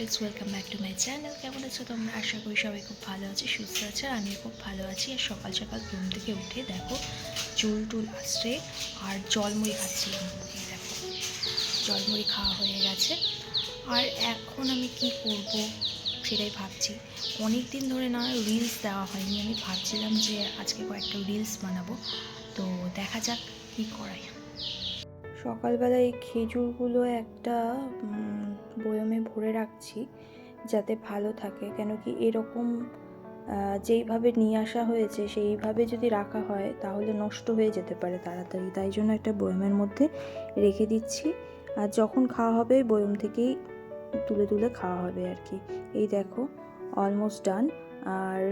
Friends welcome back to my channel কেমন আছো তোমরা? আশা করি সবাই খুব ভালো আছে, সুস্থ আছে, আমিও খুব ভালো আছি। আর সকাল সকাল ঘুম থেকে উঠে দেখো, চুল টুল আসছে আর জলমুড়ি খাচ্ছিলাম। দেখো, জলমুড়ি খাওয়া হয়ে গেছে। আর এখন আমি কি করব সেটাই ভাবছি। অনেক দিন ধরে না রিলস দেওয়া হয়নি। আমি ভাবছিলাম যে আজকে কয়েকটা রিলস বানাবো। তো দেখা যাক কী করাই। সকালবেলা এই খেজুরগুলো একটা বয়মে ভরে রাখছি যাতে ভালো থাকে। কেন কি এরকম যেইভাবে নিয়ে আসা হয়েছে, সেইভাবে যদি রাখা হয়, তাহলে নষ্ট হয়ে যেতে পারে তাড়াতাড়ি। তাই জন্য একটা বয়মের মধ্যে রেখে দিচ্ছি। আর যখন খাওয়া হবে, বয়ম থেকেই তুলে তুলে খাওয়া হবে আর কি। এই দেখো অলমোস্ট ডান আর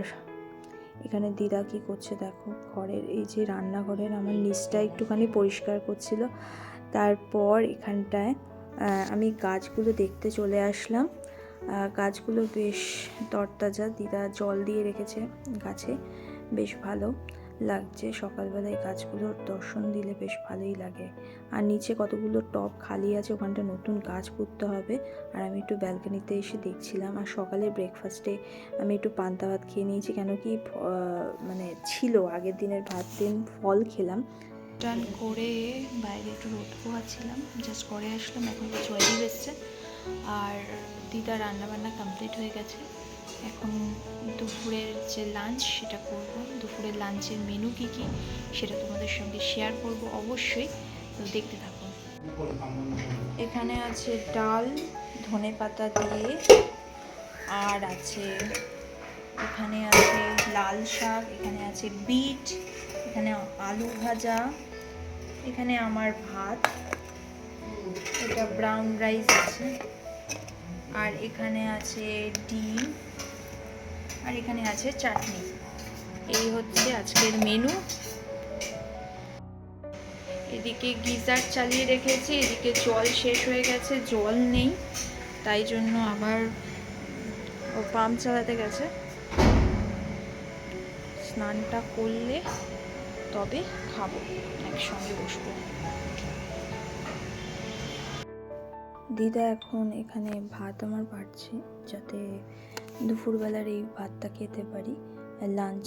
এখানে দিদা কি করছে দেখো, ঘরের এই যে রান্নাঘরের আমার নিচটা একটুখানি পরিষ্কার করছিল। তারপর এখানটায় আমি গাছগুলো দেখতে চলে আসলাম। গাছগুলো বেশ তরতাজা, দিদা জল দিয়ে রেখেছে গাছে, বেশ ভালো লাগছে। সকালবেলায় গাছগুলোর দর্শন দিলে বেশ ভালোই লাগে। আর নিচে কতগুলো টব খালি আছে, ওখানটা নতুন গাছ পুঁততে হবে। আর আমি একটু ব্যালকনিতে এসে দেখছিলাম। আর সকালে ব্রেকফাস্টে আমি একটু পান্তা ভাত খেয়ে নিয়েছি, কেন কি মানে ছিল আগের দিনের ভাত দিন ফল খেলাম। টান করে বাইরে একটু রোদ পোহাচ্ছিলাম জাস্ট করে আসলাম, এখন জয়দি এসছে আর দিদা রান্নাবান্না কমপ্লিট হয়ে গেছে। এখন দুপুরের যে লাঞ্চ সেটা করব। দুপুরের লাঞ্চের মেনু কী কী সেটা তোমাদের সঙ্গে শেয়ার করব অবশ্যই। তো দেখতে থাকো। এখানে আছে ডাল, ধনে পাতা দিয়ে, আর আছে, এখানে আছে লাল শাক, এখানে আছে বিট, এখানে আলু ভাজা এখানে আমার ভাত, এটা ব্রাউন রাইস আছে, আর এখানে আছে ডিম, আর এখানে আছে চাটনি। এই হচ্ছে আজকের মেনু এদিকে গিজার চালিয়ে রেখেছি, এদিকে জল শেষ হয়ে গেছে, জল নেই, তাই জন্য আবার ও পাম্প চালাতে গেছে। স্নানটা করলে তবে খাব একসঙ্গে বসবো। দিদা এখন এখানে ভাত আমার বাড়ছে যাতে দুপুরবেলার এই ভাতটা খেতে পারি। লাঞ্চ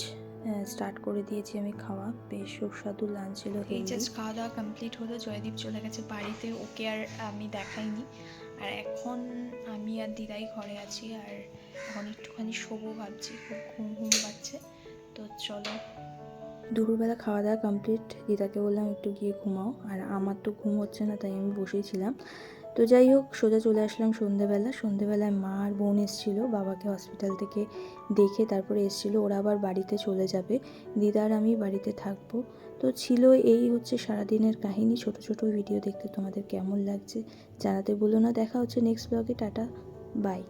স্টার্ট করে দিয়েছি আমি খাওয়া। বেশ সুস্বাদু লাঞ্চ ছিল এই জাস্ট খাওয়া দাওয়া কমপ্লিট হলো। জয়দীপ চলে গেছে বাড়িতে ওকে আর আমি দেখাইনি। আর এখন আমি আর দিদাই ঘরে আছি আর এখন একটুখানি শোবো ভাবছি খুব ঘুম ঘুম পাচ্ছে। তো চলো দুপুরবেলা খাওয়া দাওয়া কমপ্লিট দিদাকে বললাম, একটু গিয়ে ঘুমাও। আর আমার তো ঘুম হচ্ছে না, তাই আমি বসেই ছিলাম। তো যাই হোক, সোজা চলে আসলাম সন্ধেবেলা। সন্ধেবেলায় মা আর বোন এসেছিল, বাবাকে হসপিটাল থেকে দেখে তারপরে এসেছিল। ওরা আবার বাড়িতে চলে যাবে। দিদার আমি বাড়িতে থাকব। তো ছিল এই হচ্ছে সারাদিনের কাহিনী। ছোট ছোট ভিডিও দেখতে তোমাদের কেমন লাগছে জানাতে বলো না। দেখা হচ্ছে নেক্সট ব্লগে টাটা বাই